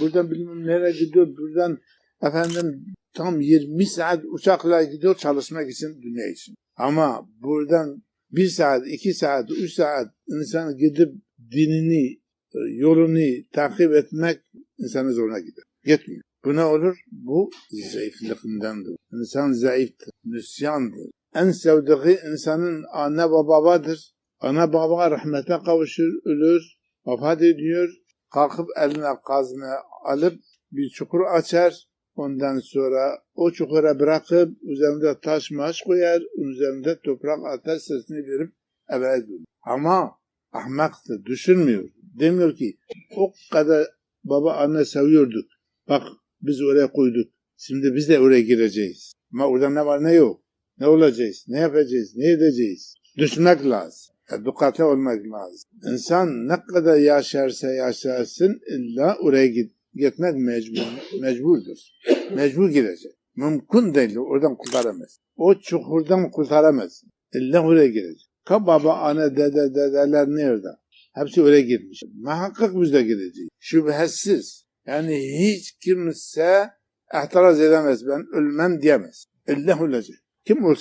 buradan bilmem nereye gidiyor, buradan efendim tam 20 saat uçakla gidiyor çalışmak için dünya için. Ama buradan bir saat, iki saat, üç saat insan gidip dinini, e, yolunu takip etmek insanın zoruna gider. Gitmiyor. Bu ne olur? Bu zayıflıkındandır. İnsan zayıftır, nüsyandır. En sevdiği insanın anne babadır. Ana baba rahmete kavuşur, ölür, vefat ediyor. Kalkıp eline kazını alıp bir çukur açar. Ondan sonra o çukura bırakıp üzerinde taş maş koyar, üzerinde toprak atar sesini verip eve dönür. Ama ahmaktır, düşünmüyor. Demiyor ki o kadar baba anne seviyorduk. Bak biz oraya koyduk. Şimdi biz de oraya gireceğiz. Ama orada ne var ne yok. Ne olacağız, ne yapacağız, ne edeceğiz. Düşünmek lazım. Dikkatli olmak lazım. İnsan ne kadar yaşarsa yaşarsın illa oraya git, gitmek mecbur, mecburdur. Mecbur girecek. Mümkün değil. Oradan kurtaramaz. O çukurdan kurtaramaz. İlla oraya girecek. Ka baba, anne, dede, dedeler nerede? Hepsi oraya girmiş. Muhakkak biz de gireceğiz. Şüphesiz. Yani hiç kimse itiraz edemez. Ben ölmem diyemez. İlla olacak. Kim olsa